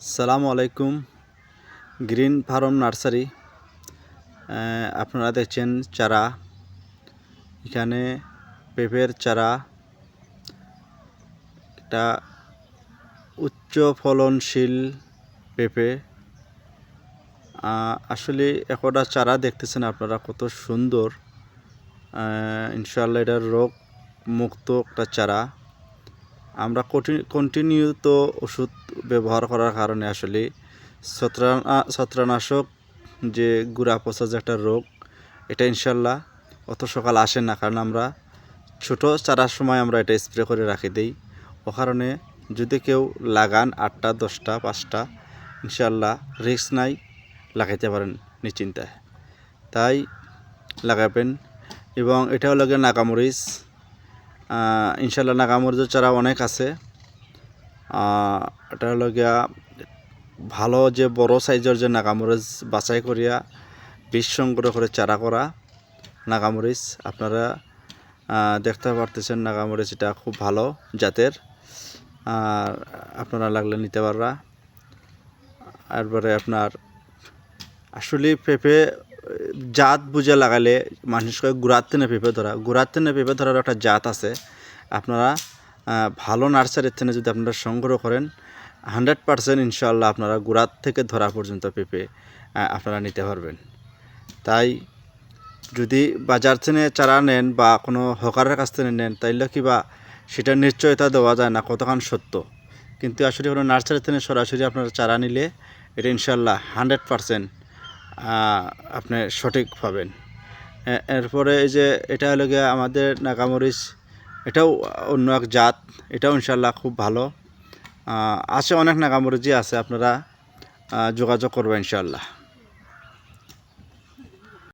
সালামু আলাইকুম green farm nursery. আপনারা দেখছেন চারা। এখানে পেঁপের চারা। এটা উচ্চ ফলনশীল পেঁপে। আসলে একটা চারা দেখতেছেন আপনারা কত সুন্দর। আহ, ইনশাআল্লাহ এটার রোগ মুক্ত একটা চারা। আমরা কন্টিনিউ তো ওষুধ ব্যবহার করার কারণে আসলে ছত্রানা ছত্রানাশক যে গুড়া পচা যে একটা রোগ, এটা ইনশাল্লাহ অত সকাল আসে না। কারণ আমরা ছোট চারার সময় আমরা এটা স্প্রে করে রাখি দিই। ও কারণে যদি কেউ লাগান আটটা, দশটা, পাঁচটা, ইনশাল্লাহ রিক্স নাই লাগাইতে পারেন নিশ্চিন্তায় তাই লাগাবেন এবং এটা হলো গিয়ে নাগামরিচ ইনশাল্লাহ নাগামরিচের চারা অনেক আছে। এটা হলো গিয়া ভালো যে বড় সাইজের যে নাগামরিচ বাছাই করিয়া বীজ সংগ্রহ করে চারা করা নাগামরিচ, আপনারা দেখতে পারতেছেন নাগামরিচ এটা খুব ভালো জাতের, আর আপনারা লাগলে নিতে পাররা। তারপরে আপনার আসলে পেঁপে, জাত বুঝে লাগালে মানুষকে গুড়ার তেনে পেঁপে ধরা, গুড়ার তেনে পেঁপে ধরার একটা জাত আছে, আপনারা ভালো নার্সারির থেকে যদি আপনারা সংগ্রহ করেন, হান্ড্রেড পারসেন্ট ইনশাল্লাহ আপনারা গোড়ার থেকে ধরা পর্যন্ত পেঁপে আপনারা নিতে পারবেন। তাই যদি বাজার থেকে চারা নেন বা কোনো হকারের কাছ থেকে নেন, তাইলে কিবা সেটা নিশ্চয়তা দেওয়া যায় না কতক্ষণ সত্য? কিন্তু আসলে কোনো নার্সারি থেকে সরাসরি আপনারা চারা নিলে এটা ইনশাল্লাহ হান্ড্রেড পারসেন্ট আপনি সঠিক পাবেন। এরপরে এই যে এটা হলো গিয়ে আমাদের নাগামরিচ এটাও অন্য এক জাত, এটাও ইনশাল্লাহ খুব ভালো। আছে অনেক নাগামরজি আছে, আপনারা যোগাযোগ করবেন ইনশাল্লাহ